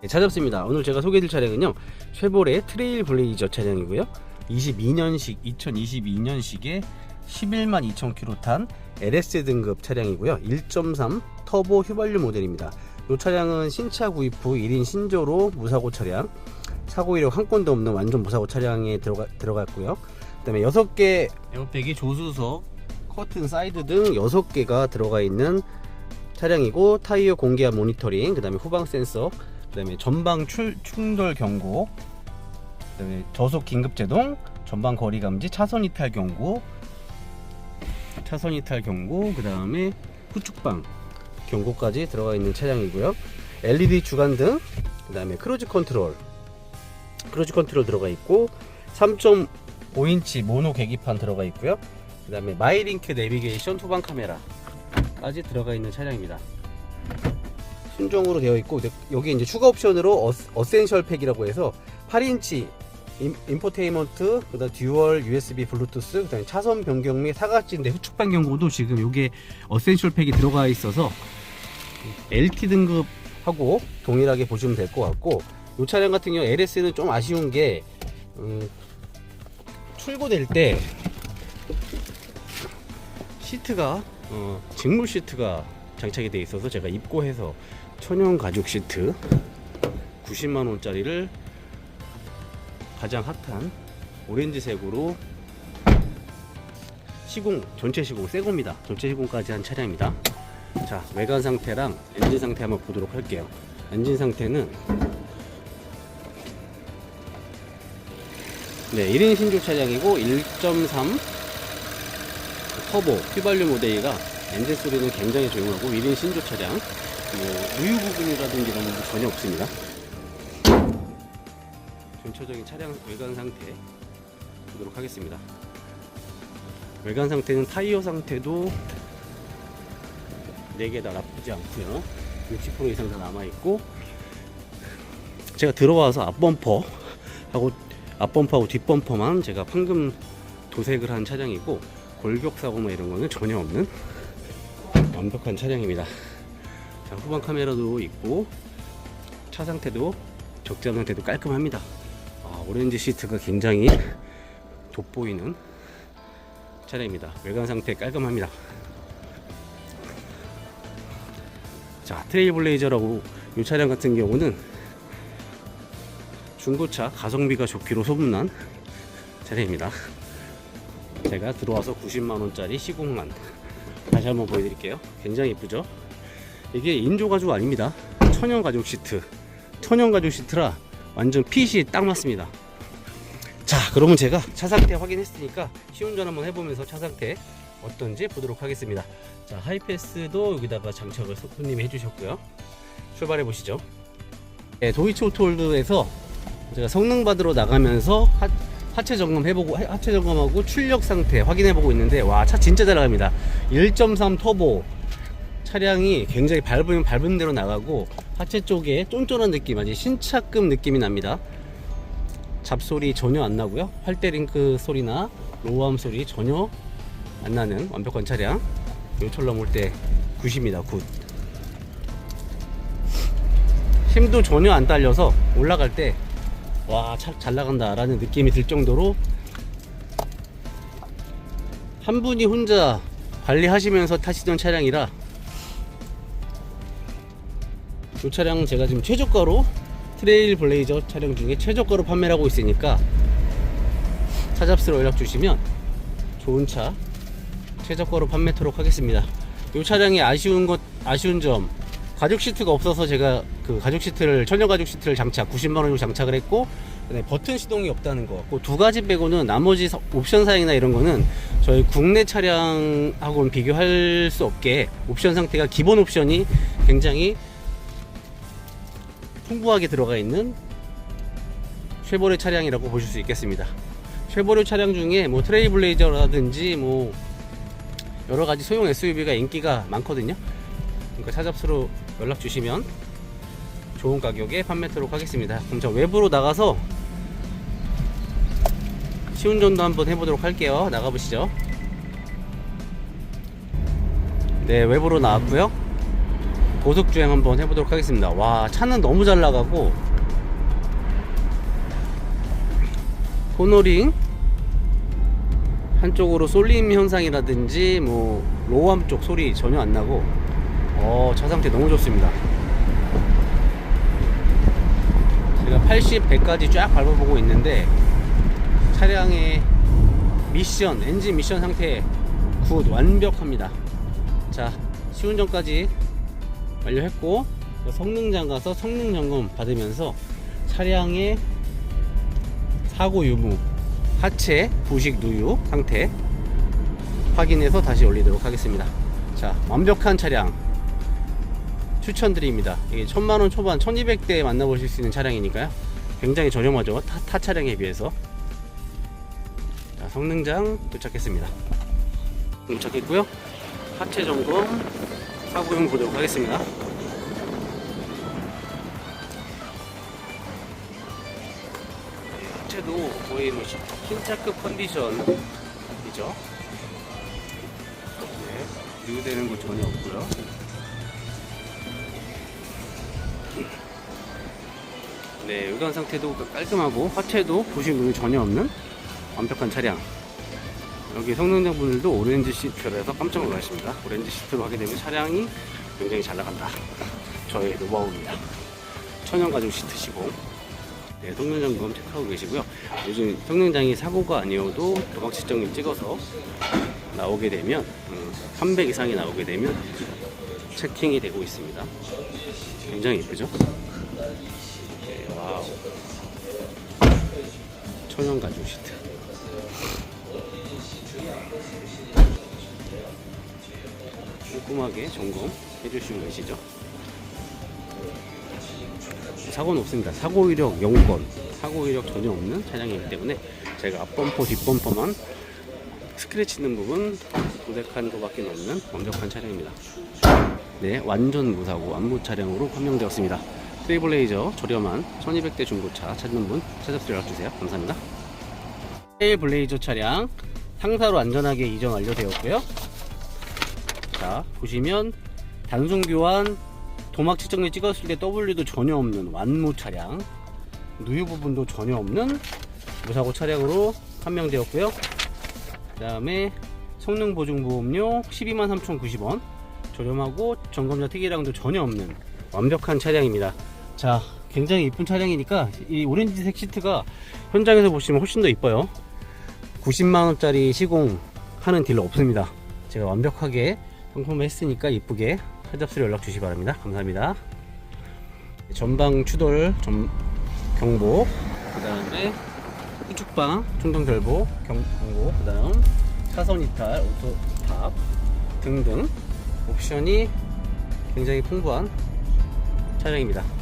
네, 찾았습니다. 오늘 제가 소개해드릴 차량은요. 쉐보레 트레일 블레이저 차량이고요. 22년식, 2022년식에 11만 2천 킬로 탄 LS 등급 차량이고요. 1.3 터보 휘발유 모델입니다. 이 차량은 신차 구입 후 1인 신조로 무사고 차량, 사고 이력 한 건도 없는 완전 무사고 차량에 들어가, 들어갔고요. 그 다음에 6개 에어백이 조수석, 커튼 사이드 등 6개가 들어가 있는 차량이고 타이어 공기압 모니터링, 그 다음에 후방 센서, 그 다음에 전방 출, 충돌 경고, 그 다음에 저속 긴급 제동, 전방 거리 감지, 차선 이탈 경고, 차선 이탈 경고, 그 다음에 후측방 경고까지 들어가 있는 차량이고요. LED 주간등, 그 다음에 크루즈 컨트롤, 크루즈 컨트롤 들어가 있고, 3.5인치 모노 계기판 들어가 있고요. 그 다음에 마이링크 내비게이션 후방 카메라까지 들어가 있는 차량입니다. 순정으로 되어 있고 여기 이제 추가 옵션으로 어, 어센셜 팩이라고 해서 8인치 인, 인포테인먼트 그다음 듀얼 USB 블루투스 그다음에 차선 변경 및 사각지대 후측방 경고도 지금 요게 어센셜 팩이 들어가 있어서 LT 등급하고 동일하게 보시면 될 것 같고 이 차량 같은 경우 LS는 좀 아쉬운 게 음, 출고될 때 시트가 어, 직물 시트가 장착이 되어 있어서 제가 입고해서 천연 가죽 시트 90만 원짜리를 가장 핫한 오렌지색으로 시공 전체 시공 새 겁니다. 전체 시공까지 한 차량입니다. 자 외관 상태랑 엔진 상태 한번 보도록 할게요. 엔진 상태는 네 1인 신조 차량이고 1.3 터보 휘발유 모델이가 엔진 소리는 굉장히 조용하고 1인 신조 차량 뭐 우유 부분이라든지 이런 건 전혀 없습니다. 전체적인 차량 외관 상태 보도록 하겠습니다. 외관 상태는 타이어 상태도 4개 다 나쁘지 않고요. 60% 이상 다 남아 있고 제가 들어와서 앞범퍼 하고 앞범퍼하고 뒷범퍼만 제가 방금 도색을 한 차량이고 골격 사고나 이런 거는 전혀 없는 완벽한 차량입니다. 자, 후방 카메라도 있고 차 상태도 적재함 상태도 깔끔합니다. 아, 오렌지 시트가 굉장히 돋보이는 차량입니다. 외관 상태 깔끔합니다. 자, 트레일블레이저라고 이 차량 같은 경우는 중고차 가성비가 좋기로 소문난 차량입니다. 제가 들어와서 90만 원짜리 시공만 다시 한번 보여드릴게요. 굉장히 이쁘죠? 이게 인조 가죽 아닙니다. 천연 가죽 시트. 천연 가죽 시트라 완전 핏이 딱 맞습니다. 자, 그러면 제가 차 상태 확인했으니까 시운전 한번 해보면서 차 상태 어떤지 보도록 하겠습니다. 자, 하이패스도 여기다가 장착을 손님이 해주셨고요. 출발해 보시죠. 네, 도이치 오토홀드에서 제가 성능 받으러 나가면서 하, 하체 점검 해보고 하- 하체 점검하고 출력 상태 확인해 보고 있는데 와 차 진짜 잘 나갑니다. 1.3 터보 차량이 굉장히 밟으면 밟은 대로 나가고 하체 쪽에 쫀쫀한 느낌 아주 신차급 느낌이 납니다. 잡소리 전혀 안 나고요. 활대 링크 소리나 로우암 소리 전혀 안 나는 완벽한 차량. 요철 넘을 때 굿입니다. 굿. 힘도 전혀 안 딸려서 올라갈 때 와, 차잘 나간다 라는 느낌이 들 정도로 한 분이 혼자 관리하시면서 타시던 차량이라 이 차량 제가 지금 최저가로 트레일 블레이저 차량 중에 최저가로 판매를 하고 있으니까 차잡스로 연락 주시면 좋은 차 최저가로 판매토록 하겠습니다. 이 차량이 아쉬운 것 아쉬운 점 가죽 시트가 없어서 제가 그 가죽 시트를 천연 가죽 시트를 장착 90만 원으로 장착을 했고 그다음에 버튼 시동이 없다는 거. 그두 가지 빼고는 나머지 사- 옵션 사양이나 이런 거는 저희 국내 차량하고는 비교할 수 없게 옵션 상태가 기본 옵션이 굉장히 풍부하게 들어가 있는 쉐보레 차량이라고 보실 수 있겠습니다. 쉐보레 차량 중에 뭐 트레이블레이저라든지 뭐 여러 가지 소형 SUV가 인기가 많거든요. 그러니까 차잡스로 연락 주시면 좋은 가격에 판매토록 하겠습니다. 그럼 저 외부로 나가서 시운전도 한번 해보도록 할게요. 나가보시죠. 네, 외부로 나왔고요. 고속 주행 한번 해보도록 하겠습니다. 와 차는 너무 잘 나가고 코너링 한쪽으로 쏠림 현상이라든지 뭐 로우암 쪽 소리 전혀 안 나고 어, 차 상태 너무 좋습니다. 제가 80, 100까지 쫙 밟아보고 있는데 차량의 미션, 엔진 미션 상태 굿, 완벽합니다. 자, 시운전까지 완료했고 성능장 가서 성능 점검 받으면서 차량의 사고 유무, 하체, 부식 누유 상태 확인해서 다시 올리도록 하겠습니다. 자, 완벽한 차량 추천드립니다. 이게 천만원 초반, 1200대에 만나보실 수 있는 차량이니까요. 굉장히 저렴하죠. 타, 타 차량에 비해서. 자, 성능장 도착했습니다. 도착했고요. 하체 점검, 사고용 보도록 하겠습니다. 하체도 거의 뭐 신- 신차급 컨디션이죠. 네, 누유되는 거 전혀 없고요. 네, 외관 상태도 깔끔하고 하체도 부식 누유 전혀 없는 완벽한 차량. 여기 성능장 분들도 오렌지 시트라서 깜짝 놀라십니다. 오렌지 시트로 하게 되면 차량이 굉장히 잘 나간다. 저의 노하우입니다. 천연 가죽 시트 시공. 네, 성능장 부검 체크하고 계시고요. 요즘 성능장이 사고가 아니어도 도박 측정기 찍어서 나오게 되면 음, 300 이상이 나오게 되면 체킹이 되고 있습니다. 굉장히 예쁘죠? 네, 와우. 천연 가죽 시트. 꼼꼼하게 점검 해 주시고 계시죠? 사고는 없습니다. 사고 이력 0건, 사고 이력 전혀 없는 차량이기 때문에 제가 앞범퍼, 뒷범퍼만 스크래치 있는 부분 도색한 것밖에 없는 완벽한 차량입니다. 네, 완전 무사고 안무 차량으로 판명되었습니다. 트레이블레이저 저렴한 1200대 중고차 찾는 분 찾아서 연락주세요. 감사합니다. 트레이블레이저 차량 상사로 안전하게 이전 완료되었고요. 자, 보시면 단순 교환 도막 측정기 찍었을 때 W도 전혀 없는 완무 차량 누유 부분도 전혀 없는 무사고 차량으로 판명되었고요. 그 다음에 성능 보증 보험료 12만 3,090원 저렴하고 점검자 특이사항도 전혀 없는 완벽한 차량입니다. 자 굉장히 이쁜 차량이니까 이 오렌지색 시트가 현장에서 보시면 훨씬 더 이뻐요. 90만원짜리 시공하는 딜러 없습니다. 제가 완벽하게 상품을 했으니까 이쁘게 타잡스로 연락 주시 기 바랍니다. 감사합니다. 전방 추돌 점, 경보, 그 다음에 후축방 충동 결보 경, 경보, 그 다음 차선 이탈, 오토 탑 등등 옵션이 굉장히 풍부한 차량입니다.